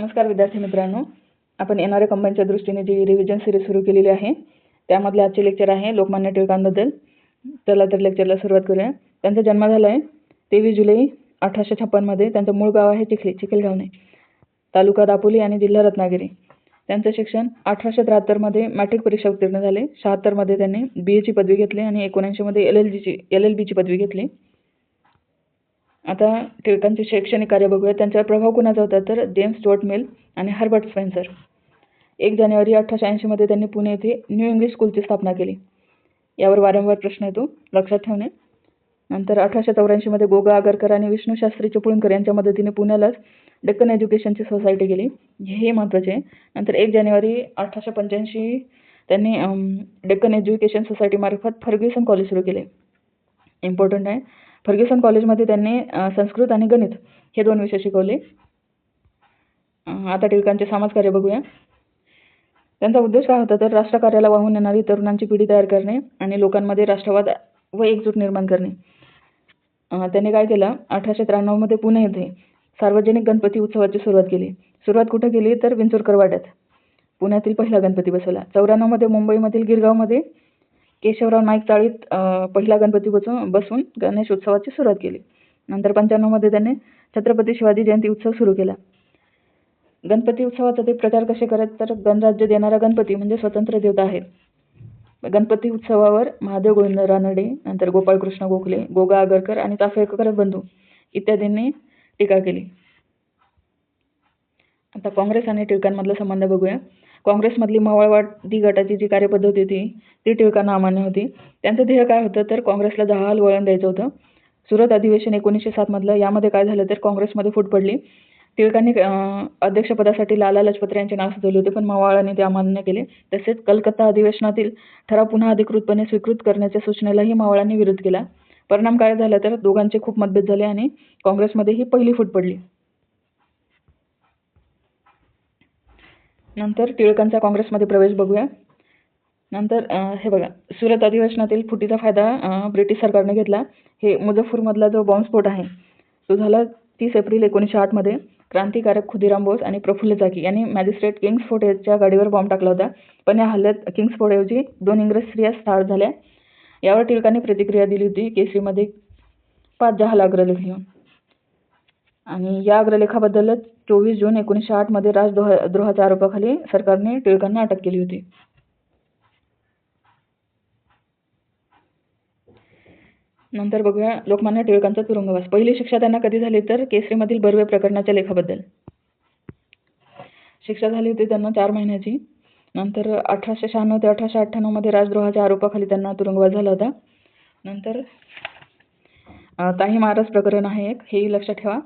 नमस्कार विद्यार्थी मित्रांनो. आपण येणाऱ्या कंबाईनच्या दृष्टीने जी रिव्हिजन सिरीज सुरू केलेली आहे त्यामधले आजचे लेक्चर आहे लोकमान्य टिळकांबद्दल. चला तर लेक्चरला सुरुवात करूया. त्यांचा जन्म झाला आहे तेवीस जुलै अठराशे छप्पनमध्ये त्यांचं मूळ गाव आहे चिखली चिखलगावने तालुका दापोली आणि जिल्हा रत्नागिरी. त्यांचं शिक्षण अठराशे त्र्याहत्तरमध्ये मॅट्रिक परीक्षा उत्तीर्ण झाले. शहात्तरमध्ये त्यांनी बी एची पदवी घेतली आणि एकोणऐंशीमध्ये एल एल जीची एल एल बीची पदवी घेतली. आता टिळकांचे शैक्षणिक कार्य बघूया. त्यांचा प्रभाव कुणाचा होता? तर जेम्स स्टुअर्ट मिल आणि हर्बर्ट स्पेन्सर. एक जानेवारी अठराशे ऐंशीमध्ये त्यांनी पुणे येथे न्यू इंग्लिश स्कूलची स्थापना केली. यावर वारंवार प्रश्न येतो. लक्षात ठेवणे. नंतर अठराशे चौऱ्याऐंशीमध्ये गोगा आगरकर आणि विष्णू शास्त्री चिपळूणकर यांच्या मदतीने पुण्यालाच डेक्कन एज्युकेशनची सोसायटी केली. हे महत्त्वाचे आहे. नंतर एक जानेवारी अठराशे पंच्याऐंशी त्यांनी डेक्कन एज्युकेशन सोसायटीमार्फत फर्ग्युसन कॉलेज सुरू केले. इम्पॉर्टंट आहे. फर्ग्युसन कॉलेजमध्ये त्यांनी संस्कृत आणि गणित हे दोन विषय शिकवले. आता टिळकांचे समाजकार्य बघूया. त्यांचा उद्देश काय होता तर राष्ट्रकार्याला वाहून नेणारी तरुणांची पिढी तयार करणे आणि लोकांमध्ये राष्ट्रवाद व एकजूट निर्माण करणे. त्यांनी काय केलं? अठराशे त्र्याण्णवमध्ये पुणे येथे सार्वजनिक गणपती उत्सवाची सुरुवात केली. सुरुवात कुठे केली? तर विंचोरकर वाड्यात. पुण्यातील पहिला गणपती बसवला. चौऱ्याण्णवमध्ये मुंबईमधील गिरगावमध्ये केशवराव नाईक चाळीत पहिला गणपती बसवून बसवून गणेश उत्सवाची सुरुवात केली. नंतर पंच्याण्णवमध्ये त्यांनी छत्रपती शिवाजी जयंती उत्सव सुरू केला. गणपती उत्सवाचा ते प्रचार कसे करत तर गणराज्य देणारा गणपती म्हणजे स्वतंत्र देवता आहे. गणपती उत्सवावर महादेव गोविंद रानडे नंतर गोपाळकृष्ण गोखले गोगा आगरकर आणि चाफेकर बंधू इत्यादींनी टीका केली. आता काँग्रेस आणि टिळकांमधला संबंध बघूया. काँग्रेसमधली मवाळवादी गटाची जी कार्यपद्धती होती ती टिळकांना अमान्य होती. त्यांचं ध्येय काय होतं? तर काँग्रेसला जहाल वळण द्यायचं होतं. सुरत अधिवेशन एकोणीसशे सातमधलं यामध्ये काय झालं? तर काँग्रेसमध्ये फूट पडली. टिळकांनी अध्यक्षपदासाठी लाला लजपत यांचे नाव सुचवले होते पण मवाळांनी ते अमान्य केले. तसेच कलकत्ता अधिवेशनातील ठराव पुन्हा अधिकृतपणे स्वीकृत करण्याच्या सूचनेलाही मवाळांनी विरोध केला. परिणाम काय झाला? तर दोघांचे खूप मतभेद झाले आणि काँग्रेसमध्ये ही पहिली फूट पडली. नंतर टिळकांचा काँग्रेसमध्ये प्रवेश बघूया. नंतर हे बघा सुरत अधिवेशनातील फुटीचा फायदा ब्रिटिश सरकारने घेतला. हे मुझफ्फरमधला जो बॉम्बस्फोट आहे तो झाला तीस एप्रिल एकोणीसशे आठमध्ये क्रांतिकारक खुदिराम बोस आणि प्रफुल्ल चाकी यांनी मॅजिस्ट्रेट किंग्सफोर्ड याच्या गाडीवर बॉम्ब टाकला होता. पण या हल्ल्यात किंग्सफोर्डऐवजी दोन इंग्रज स्त्रिया ठार झाल्या. यावर टिळकांनी प्रतिक्रिया दिली होती. केसरीमध्ये पाच जहाल अग्रलेख घेऊन आणि या अग्रलेखाबद्दलच चोवीस जून एकोणीसशे आठमध्ये राजद्रोह द्रोहाच्या आरोपाखाली सरकारने टिळकांना अटक केली होती. नंतर बघूया लोकमान्य टिळकांचा तुरुंगवास. पहिली शिक्षा त्यांना कधी झाली तर केसरीमधील बर्वे प्रकरणाच्या लेखाबद्दल. शिक्षा झाली होती त्यांना चार महिन्याची. नंतर अठराशे शहाण्णव ते अठराशे अठ्ठ्याण्णवमध्ये राजद्रोहाच्या आरोपाखाली त्यांना तुरुंगवास झाला होता. नंतर ताही महाराज प्रकरण आहे एक हेही लक्षात ठेवा.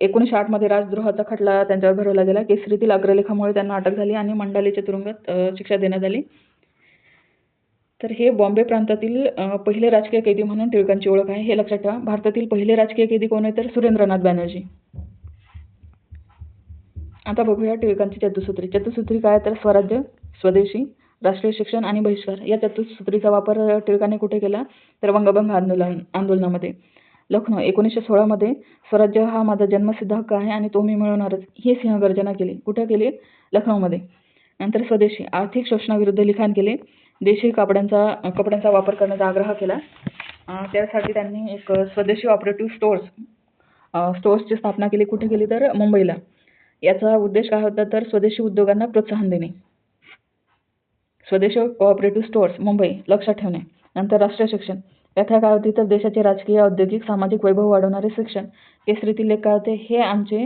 एकोणीसशे आठमध्ये राजद्रोहाचा खटला त्यांच्यावर भरवला गेला. केसरीतील अग्रलेखामुळे त्यांना अटक झाली आणि मंडालीच्या तुरुंगात शिक्षा देण्यात आली. तर हे बॉम्बे प्रांतातील पहिले राजकीय कैदी म्हणून टिळकांची ओळख आहे. हे लक्षात ठेवा. भारतातील पहिले राजकीय कैदी कोण आहे तर सुरेंद्रनाथ बॅनर्जी. आता बघूया टिळकांची चतुसूत्री. चतुसूत्री काय? तर स्वराज्य स्वदेशी राष्ट्रीय शिक्षण आणि बहिष्कार. या चतुसूत्रीचा वापर टिळकांनी कुठे केला? तर वंगभंग आंदोलन आंदोलनामध्ये. लखनौ एकोणीसशे सोळामध्ये स्वराज्य हा माझा जन्मसिद्ध हक्क आहे आणि तो मी मिळवणारच. ही सिंहगर्जना केली. कुठे केली? लखनौमध्ये नंतर स्वदेशी. आर्थिक शोषणाविरुद्ध लिखाण केले. देशी कापड्यांचा कपड्यांचा वापर करण्याचा आग्रह केला. त्यासाठी त्यांनी एक स्वदेशी ऑपरेटिव्ह स्टोअर्स स्टोअर्सची स्थापना केली. कुठे केली तर? मुंबईला. याचा उद्देश काय होता तर स्वदेशी उद्योगांना प्रोत्साहन देणे. स्वदेशी कोऑपरेटिव्ह स्टोअर्स मुंबई. लक्षात ठेवणे. नंतर राष्ट्रीय शिक्षण. व्याख्या काय होती तर देशाचे राजकीय औद्योगिक सामाजिक वैभव वाढवणारे शिक्षण केसरीतील लेख काय होते हे आमचे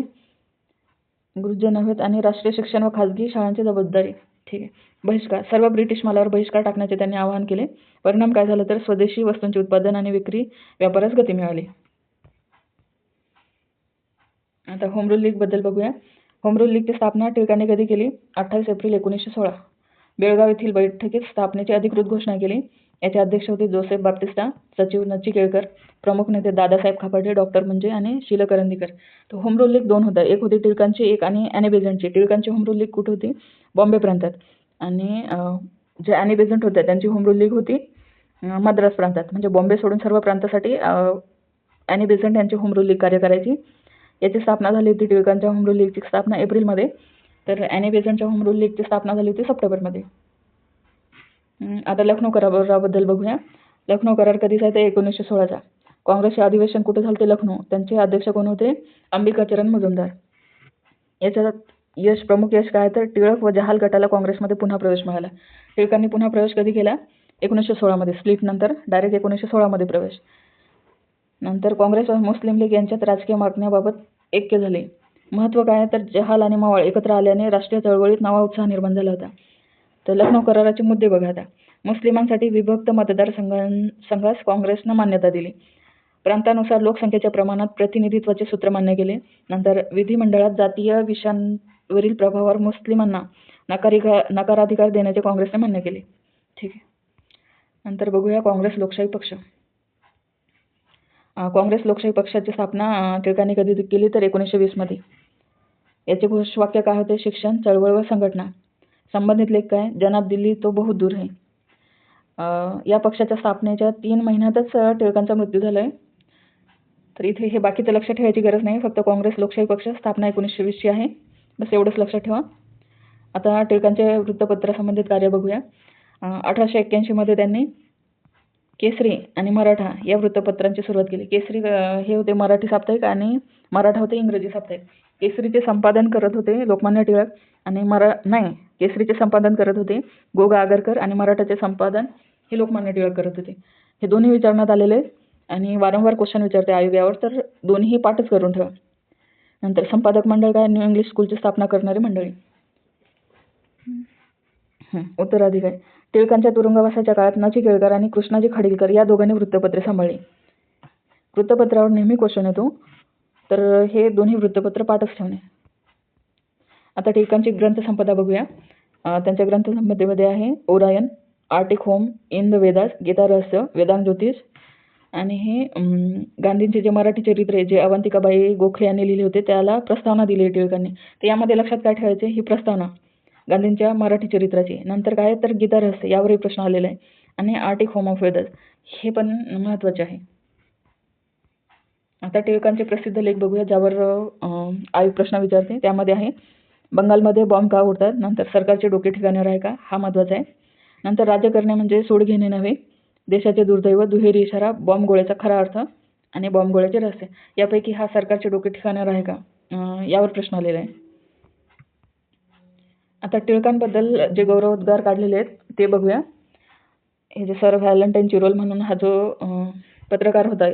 गुरुजन नव्हेत आणि राष्ट्रीय शिक्षण व खाजगी शाळांची जबाबदारी. ठीक आहे. बहिष्कार. सर्व ब्रिटिश मालावर बहिष्कार टाकण्याचे त्यांनी आवाहन केले. परिणाम काय झाला तर स्वदेशी वस्तूंचे उत्पादन आणि विक्री व्यापारास गती मिळाली. आता होम रूल बद्दल बघूया. होम रूल लीगची स्थापना टिळकांनी कधी केली? अठ्ठावीस एप्रिल एकोणीसशे सोळा. बेळगाव येथील बैठकीत स्थापनेची अधिकृत घोषणा केली. याचे अध्यक्ष होते जोसेफ बाप्टिस्टा सचिव नचिकेळकर प्रमुख नेते दादासाहेब खापर्डे डॉक्टर म्हणजे आणि शीलकरंदीकर तर होम रूल लीग दोन होता एक होती टिळकांची एक आणि ॲनी बेझंटची टिळकांची होम रूल लीग कुठे होती? बॉम्बे प्रांतात. आणि जे ॲनी बेझंट होत्या त्यांची होम रूल लीग होती मद्रास प्रांतात. म्हणजे बॉम्बे सोडून सर्व प्रांतासाठी ॲनी बेझंट यांची होम रूल लीग कार्य करायची. याची स्थापना झाली होती टिळकांच्या होम रूल लीगची स्थापना एप्रिलमध्ये. तर ॲनी बेझंटच्या होम रूल लीगची स्थापना झाली होती सप्टेंबरमध्ये. आता लखनौ कराराबद्दल बघूया. लखनौ करार कधीचा आहे तर एकोणीसशे सोळाचा. काँग्रेसचे अधिवेशन कुठे झालं ते लखनौ. त्यांचे अध्यक्ष कोण होते? अंबिकाचरण मुजुमदार. याच्यात यश प्रमुख यश काय तर टिळक व जहाल गटाला काँग्रेसमध्ये पुन्हा प्रवेश मिळाला. टिळकांनी पुन्हा प्रवेश कधी केला? एकोणीसशे सोळामध्ये. स्प्लिट नंतर डायरेक्ट एकोणीसशे सोळामध्ये प्रवेश. नंतर काँग्रेस व मुस्लिम लीग यांच्यात राजकीय मागण्याबाबत ऐक्य झाले. महत्त्व काय? आहे तर जहाल आणि मावळ एकत्र आल्याने राष्ट्रीय चळवळीत नवा उत्साह निर्माण झाला होता. तर लखनौ कराराचे मुद्दे बघा आता. मुस्लिमांसाठी विभक्त मतदारसंघां संघास काँग्रेसनं मान्यता दिली. प्रांतानुसार लोकसंख्येच्या प्रमाणात प्रतिनिधित्वाचे सूत्र मान्य केले. नंतर विधिमंडळात जातीय विषयांवरील प्रभावावर मुस्लिमांना नकारिका नकाराधिकार देण्याचे काँग्रेसने मान्य केले. ठीक आहे. नंतर बघूया काँग्रेस लोकशाही पक्ष. काँग्रेस लोकशाही पक्षाची स्थापना टिळकांनी कधी केली तर एकोणीसशे वीसमध्ये याचे घोषवाक्य काय होते? शिक्षण चळवळ व संघटना. संबंधित लेख काय जनाब दिल्ली तो बहुत दूर है या पक्षाच्या स्थापनेच्या तीन महिन्यातच टिळकांचा मृत्यू झाला आहे तर इथे हे बाकीचं लक्ष ठेवायची गरज नाही. फक्त काँग्रेस लोकशाही पक्ष स्थापना एकोणीसशे वीसची आहे. बस एवढंच लक्षात ठेवा. आता टिळकांचे वृत्तपत्रासंबंधित कार्य बघूया. अठराशे एक्क्याऐंशीमध्ये त्यांनी केसरी आणि मराठा या वृत्तपत्रांची सुरुवात केली. केसरी हे होते मराठी साप्ताहिक आणि मराठा होते इंग्रजी साप्ताहिक. केसरीचे संपादन करत होते लोकमान्य टिळक आणि मरा नाही केसरीचे संपादन करत होते गो गा आगरकर आणि मराठाचे संपादन हे लोकमान्य टिळक करत होते. हे दोन्ही विचारण्यात आलेले आणि वारंवार क्वेश्चन विचारते आयोग यावर तर दोन्ही पाठच करून ठेवा. नंतर संपादक मंडळ काय? न्यू इंग्लिश स्कूलची स्थापना करणारी मंडळी. उत्तराधिकारी. टिळकांच्या तुरुंगवासाच्या काळात नाची केळकर आणि कृष्णाजी खाडीलकर या दोघांनी वृत्तपत्रे सांभाळली. वृत्तपत्रावर नेहमी क्वेश्चन येतो. तर हे दोन्ही वृत्तपत्र पाठच ठेवणे. आता टिळकांची ग्रंथसंपदा बघूया. त्यांच्या ग्रंथसंपदेमध्ये आहे Orion Arctic home in the Vedas Gita Rahasya Vedanga Jyotisha. आणि हे गांधींचे जे मराठी चरित्र आहे जे अवंतिकाबाई गोखले यांनी लिहिले होते त्याला प्रस्तावना दिली आहे टिळकांनी. तर यामध्ये लक्षात काय ठेवायचे? ही प्रस्तावना. गांधींच्या मराठी चरित्राची. नंतर काय? तर गीता रहस्य यावरही प्रश्न आलेला आहे. आणि आर्टिक होम ऑफ वेदास. हे पण महत्त्वाचे आहे. आता टिळकांचे प्रसिद्ध लेख बघूया ज्यावर आई आयोग प्रश्न विचारते. त्यामध्ये आहे बंगालमध्ये बॉम्ब का उडतात? नंतर सरकारचे डोके ठिकाणावर आहे का? हा महत्त्वाचा आहे. नंतर राज्य करणे म्हणजे सोड घेणे नव्हे. देशाचे दुर्दैव दुहेरी इशारा बॉम्ब गोळ्याचा खरा अर्थ आणि बॉम्ब गोळ्याचे रहस्य. यापैकी हा सरकारचे डोके ठिकाणावर आहे का? यावर प्रश्न आलेला आहे. आता टिळकांबद्दल जे गौरवोद्गार काढलेले आहेत ते बघूया. हे जे सर व्हॅलेंटाईन चिरोल म्हणून हा जो पत्रकार होता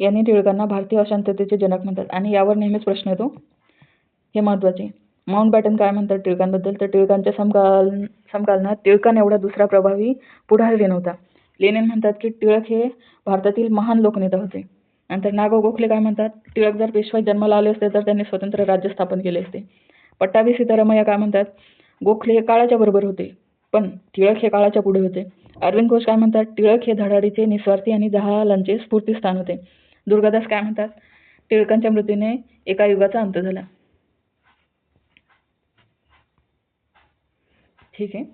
यांनी टिळकांना भारतीय अशांततेचे जनक म्हणतात. आणि यावर नेहमीच प्रश्न येतो. हे महत्त्वाचे. माउंट बॅटन काय म्हणतात टिळकांबद्दल? तर टिळकांच्या समकाल समकालनात टिळकां एवढा दुसरा प्रभावी पुढारी नव्हता लेनिन म्हणतात की टिळक हे भारतातील महान लोकनेता होते. नंतर नागो गोखले काय म्हणतात? टिळक जर पेशवाई जन्माला आले असते तर त्यांनी स्वतंत्र राज्य स्थापन केले असते. पट्टाभी सीतारामय्या काय म्हणतात? गोखले हे काळाच्या बरोबर होते पण टिळक हे काळाच्या पुढे होते. अरविंद घोष काय म्हणतात टिळक हे धडाडीचे निस्वार्थी आणि जहालांचे स्फूर्तीस्थान होते. दुर्गादास काय म्हणतात टिळकांच्या मृत्यूने एका युगाचा अंत झाला. ठीक आहे.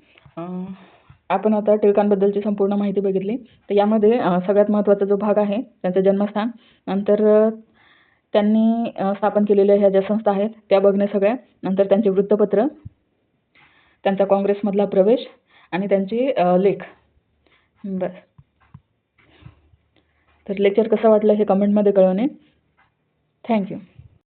आपण आता टिळकांबद्दलची संपूर्ण माहिती बघितली. तर यामध्ये सगळ्यात महत्त्वाचा जो भाग आहे त्यांचं जन्मस्थान. नंतर त्यांनी स्थापन केलेल्या ह्या ज्या संस्था आहेत त्या बघणे सगळ्या. नंतर त्यांचे वृत्तपत्र त्यांचा काँग्रेसमधला प्रवेश आणि त्यांचे लेख. बस तर लेक्चर कसं वाटलं हे कमेंटमध्ये कळवणे. थँक्यू